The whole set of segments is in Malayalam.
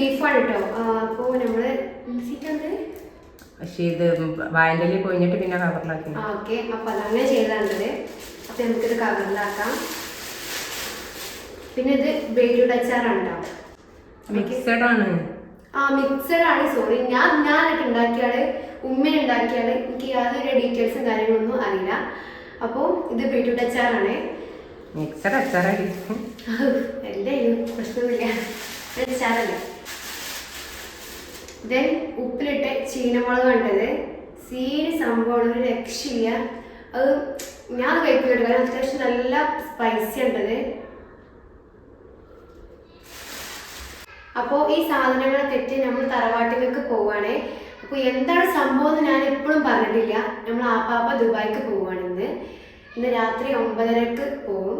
ബീഫാണ് കേട്ടോ അപ്പോൾ സീറ്റ് പക്ഷേ ഇത് വായന്റെ കൊഴിഞ്ഞിട്ട് പിന്നെ കവറിലാക്കി ഓക്കെ. അപ്പോൾ അതങ്ങനെ ചെയ്താണ്ടത് അപ്പോൾ നമുക്കിത് കവറിലാക്കാം പിന്നെ ഇത് ബീറ്റ്റൂട്ട് അച്ചാറാണ് കേട്ടോ മിക്സഡ് ആണ് ആ മിക്സഡ് ആണ് സോറി. ഞാൻ ഞാനൊക്കെ ഉണ്ടാക്കിയാൾ ഉമ്മ ഉണ്ടാക്കിയാൾ എനിക്ക് യാതൊരു ഡീറ്റെയിൽസും കാര്യങ്ങളൊന്നും അറിയില്ല. അപ്പോൾ ഇത് ബീറ്റ്റൂട്ട് അച്ചാറാണ്. മിക്സഡ് അച്ചാറായിരിക്കും. എന്റെ പ്രശ്നമില്ല. അച്ചാറല്ല? ദെൻ ഉപ്പിലിട്ട് ചീനമുളക് കണ്ടത്. സീരി സംഭവമാണ് ഒരു രക്ഷയില്ല. അത് ഞാൻ കഴിക്കില്ല കാരണം അത്യാവശ്യം നല്ല സ്പൈസി ഉണ്ടത്. അപ്പോൾ ഈ സാധനങ്ങളൊക്കെ തെറ്റി നമ്മൾ തറവാട്ടിലേക്ക് പോവുകയാണ്. അപ്പോൾ എന്താണ് സംഭവം എന്ന് ഞാൻ എപ്പോഴും പറഞ്ഞിട്ടില്ല. നമ്മൾ ആപ്പാപ്പ ദുബായിക്ക് പോവുകയാണ് ഇന്ന്. ഇന്ന് രാത്രി ഒമ്പതരക്ക് പോകും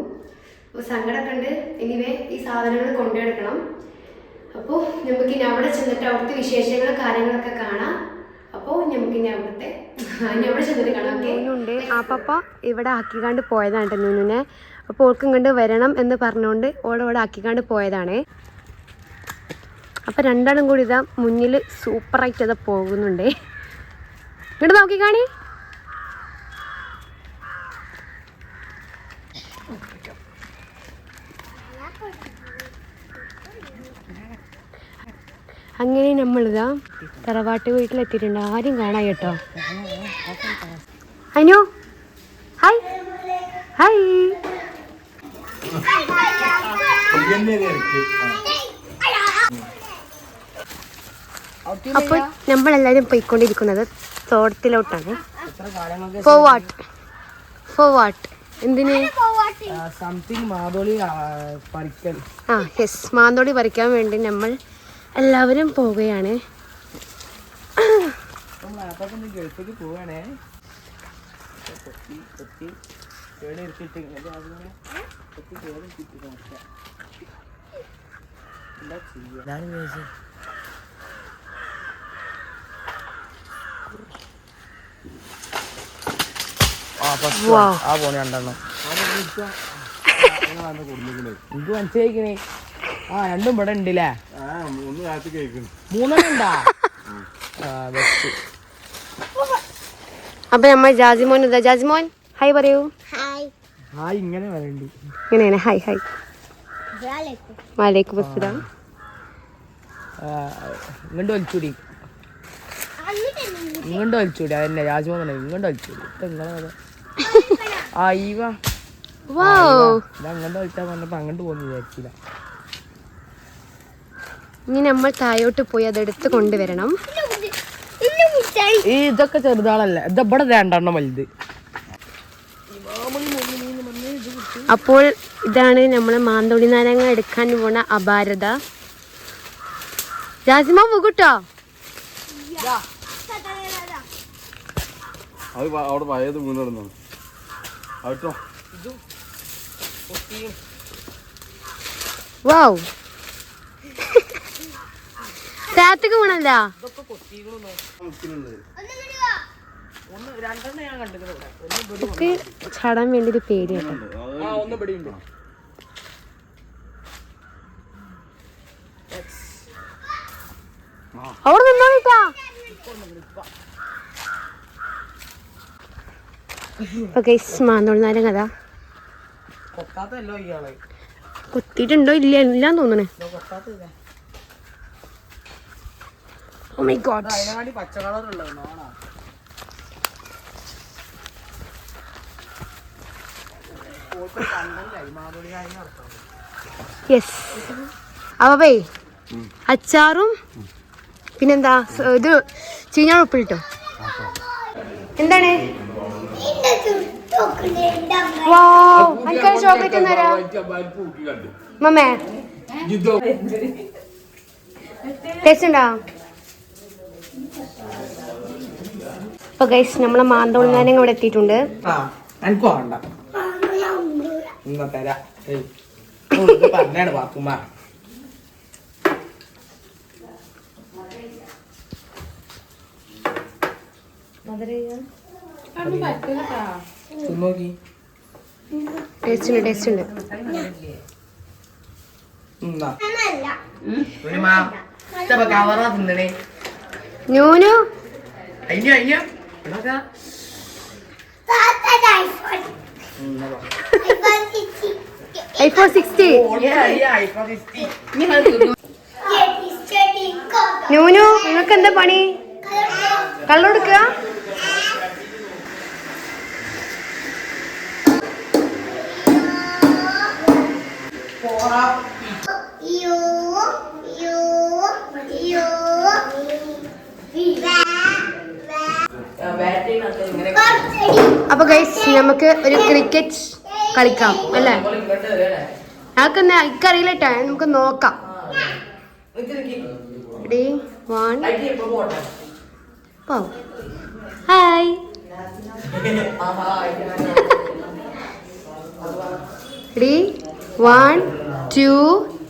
അപ്പോൾ സങ്കടമൊക്കെ ഉണ്ട്. എനിവേ ഈ സാധനങ്ങൾ കൊണ്ടുനടക്കണം. അപ്പോൾ നമുക്ക് ഇനി അവിടെ ചെന്നിട്ട് അവിടുത്തെ വിശേഷങ്ങളും കാര്യങ്ങളൊക്കെ കാണാം. അപ്പോൾ നമുക്ക് ഇനി അവിടുത്തെ ഓക്കെ? ആപ്പപ്പ ഇവിടെ ആക്കിക്കാണ്ട് പോയതാണ് കേട്ടോ നൂനുനെ. അപ്പോൾ ഓൾക്ക് ഇങ്ങോട്ട് വരണം എന്ന് പറഞ്ഞുകൊണ്ട് ഇവിടെ ആക്കിക്കാണ്ട് പോയതാണ്. അപ്പൊ രണ്ടാളും കൂടി ഇതാ മുന്നിൽ സൂപ്പറായിട്ട് അത് പോകുന്നുണ്ടേ. ഇങ്ങോട്ട് നോക്കി അങ്ങനെ നമ്മളിതാ തറവാട്ട് വീട്ടിലെത്തിയിട്ടുണ്ട്? ആരും കാണാം കേട്ടോ? അനു? ഹായ്. ഹായ്. അപ്പോൾ നമ്മളെല്ലാവരും പോയിക്കൊണ്ടിരിക്കുന്നത് തോട്ടത്തിലോട്ടാണ്. ഫോവാട്ട് ഫോവാട്ട് എന്തിന്? സംതിങ് മാതോളി പറിക്കൽ ആ യെസ് മാന്തോടി പറിക്കാൻ വേണ്ടി നമ്മൾ എല്ലാവരും പോവുകയാണ് ആ പോണ രണ്ടെണ്ണം എനിക്ക് മനസ്സിലായിക്കണേ ആ രണ്ടും ഇവിടെ ഉണ്ടല്ലേ മൂന്നെണ്ണം ഉണ്ടാ ആ ബെസ്റ്റ് അപ്പൊ നമ്മൾ ജാസിമോൻ ഇതാ ജാസിമോൻ ഹായ് പറയൂ. ഹായ് ഇങ്ങനെ വരണ്ടി. ഇങ്ങനെയാണ്. ഹായ് ഹായ് വാലേക്കും. അസ്സലാം. ഇങ്ങോട്ട് വലിച്ചൂടി. ഇങ്ങോട്ട് വലിച്ചൂടി. അതന്നെ രാജ്മോഹൻ തന്നെ. ഇങ്ങോട്ട് വലിച്ചൂടി. ഇപ്പൊ ഇങ്ങനെ കഥ. ആ ഈ വാ. അങ്ങോട്ട് വലിച്ചാൽ പറഞ്ഞപ്പോ അങ്ങോട്ട് പോകുന്നു വിചാരിച്ചില്ല. ഇനി നമ്മൾ താഴോട്ട് പോയി അതെടുത്ത് കൊണ്ടുവരണം. ഈ ഇതൊക്കെ ചെറുതാളല്ല. ഇത് ഇവിടെ രണ്ടെണ്ണം വലുത്. അപ്പോൾ ഇതാണ് നമ്മൾ മാന്തോടി നാരങ്ങ എടുക്കാൻ പോണ അപാരത. രാജിമ പോകട്ടോ? അത് വ- അവിടെ പഴയത് വീണിടുന്നു അട്ടോ വൗ. താത്തക്ക് വീണല്ല? ഇതൊക്കെ ചാടാൻ വേണ്ടി ഒരു പേര് കേട്ടോ അവിടെ ഓക്കെ നാരങ്ങ അതാ കൊത്താത്തല്ലോ ഇയാളെ. കുത്തിയിട്ടുണ്ടോ ഇല്ല ഇല്ലാന്ന് തോന്നണേ. ഓ മൈ ഗോഡ് പച്ച കളർ യെസ് അവേ അച്ചാറും പിന്നെന്താ ഇത് ചീഞ്ഞാൾ ഉപ്പിട്ടോ എന്താണ്? ചോക്ലേറ്റ് തരാ. മമ്മേ. ടേസ്റ്റ് ഉണ്ടോ? അപ്പൊ ഗൈസ് നമ്മളെ മാന്തോളി നാരങ്ങ ഇവിടെ എത്തിയിട്ടുണ്ട് എനിക്ക് വേണ്ട. ഇന്ന തരാ. പറഞ്ഞാണ് ടേസ്റ്റ് ഉണ്ട് ടേസ്റ്റ് ഉണ്ട്. കവറാ തിന്നണേ. ന്യൂനു ഐഫോൺ സിക്സ്റ്റി ന്യൂനു നിങ്ങൾക്ക് എന്താ പണി? കള്ളെടുക്കുക അപ്പൊ ഗൈസ് നമുക്ക് ഒരു ക്രിക്കറ്റ് കളിക്കാം അല്ലേ? ഞങ്ങൾക്ക് എനിക്കറിയില്ല. നമുക്ക് നോക്കാം. Hi ready one two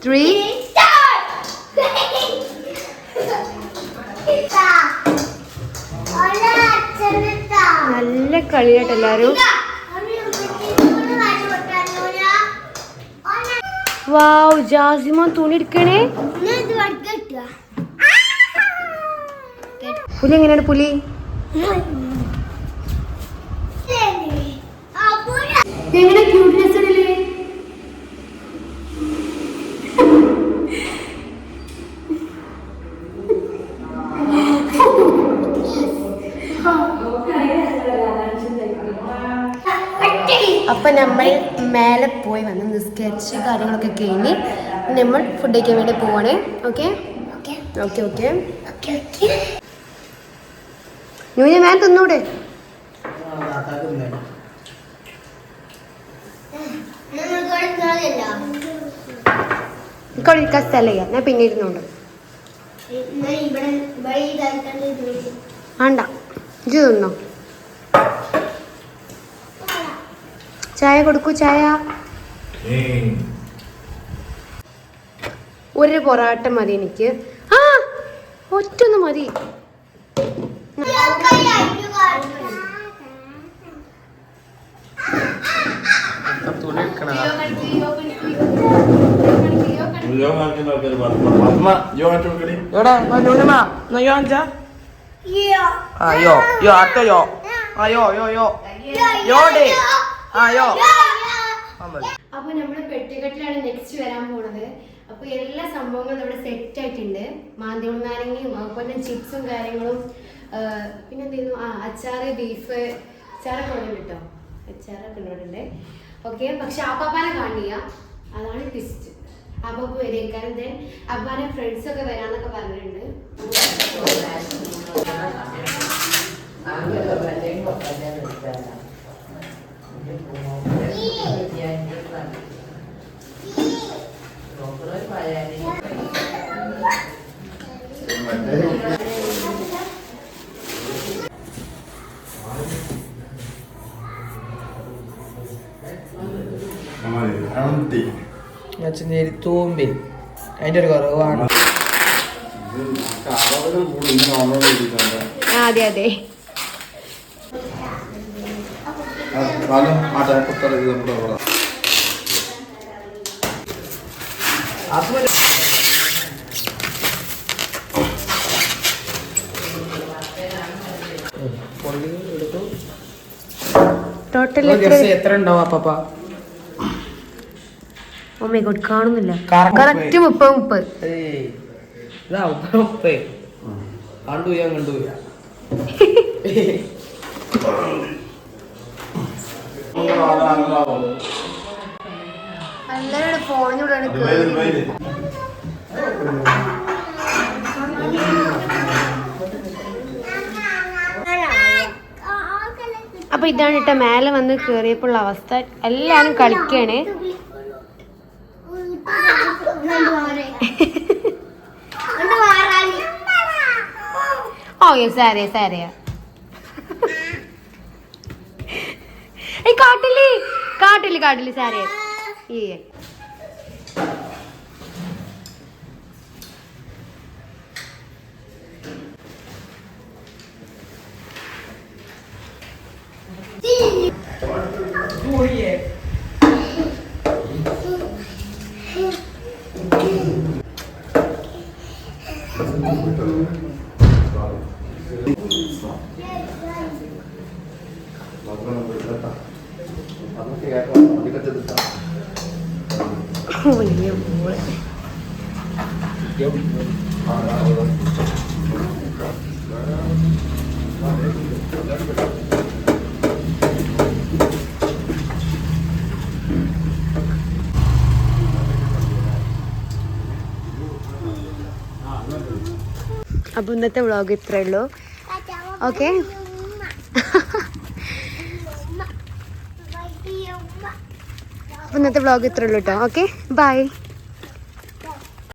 three നല്ല കളിയായിട്ട് എല്ലാരും. വാവ് ജാസിമോൻ തുണി എടുക്കണേ. പുലി എങ്ങനെയാണ് പുലി എങ്ങനെ ക്യൂട്ട്നെസ് ഇടലേ അപ്പൊ നമ്മൾ മേലെ പോയി വന്ന് നിസ്കരിച്ച് കാര്യങ്ങളൊക്കെ കഴിഞ്ഞ് നമ്മൾ ഫുഡ് കഴിക്കാൻ വേണ്ടി പോവണേ. ഓക്കെ ഓക്കെ ഓക്കെ ന്യൂന വേൻ തിന്നൂടെ? ഇരിക്കാൻ സ്ഥലമില്ല. ഞാൻ പിന്നെ ഇരുന്നുണ്ട് വേണ്ട. ഇജ് തിന്നോ. ചായ കൊടുക്കൂ ചായ. ഒരു പൊറാട്ട മതി എനിക്ക്. ആ ഒറ്റൊന്ന് മതി. അയ്യോ യോ അഞ്ചാ? ആ യോ യോ അടുത്ത യോ? ആ അപ്പൊ നമ്മുടെ പെട്ടിക്കെട്ടിലാണ് നെക്സ്റ്റ് വരാൻ പോണത്. അപ്പൊ എല്ലാ സംഭവങ്ങളും ഇവിടെ സെറ്റ് ആയിട്ടുണ്ട്. മാന്തിയോൾ നാരങ്ങയും അതുപോലെ ചിപ്സും കാര്യങ്ങളും പിന്നെ എന്തെയ്യുന്നു ആ അച്ചാറ് ബീഫ് അച്ചാറൊക്കെ ഉണ്ട് കേട്ടോ അച്ചാറൊക്കെ ഉണ്ട്. ഓക്കെ പക്ഷെ ആപ്പാപ്പാനെ കാണില്ല അതാണ് ട്വിസ്റ്റ് അപ്പൊ വരേക്കാരൻ ദെൻ അപ്പാനെ ഫ്രണ്ട്സ് ഒക്കെ വരാന്നൊക്കെ പറഞ്ഞിട്ടുണ്ട്. മച്ചേരി തൂമ്പിൽ അതിന്റെ ഒരു കുറവാണ്. അതെ അതെ. ടോട്ടൽ എത്ര ഉണ്ടാവും അപ്പ ഓ മൈ ഗോഡ് കാണുന്നില്ല. കറക്റ്റ് മുപ്പത്. മുപ്പത് ഏയ് ഇതാ ഉപ്പേ കണ്ടു ഞാൻ കണ്ടു എല്ലാവരുടെ ഫോണിലൂടെയാണ് ദുബൈയിൽ ദുബൈയിൽ അപ്പൊ ഇതാണ് കേട്ടോ മേലെ വന്ന് കേറിയപ്പോഴുള്ള അവസ്ഥ. എല്ലാരും കളിക്കാണ്. ഓക്കെ സാരേ ഏയ് കാട്ടിൽ കാട്ടിൽ കാട്ടിൽ സാരേ ഈ. വലിയ മോൾ അപ്പോൾ ഇന്നത്തെ വ്ളോഗ് ഇത്രയേ ഉള്ളൂ. ഓക്കെ. ഇന്നത്തെ വ്ളോഗ് ഇത്രയുള്ളൂ കേട്ടോ ഓക്കെ. ബൈ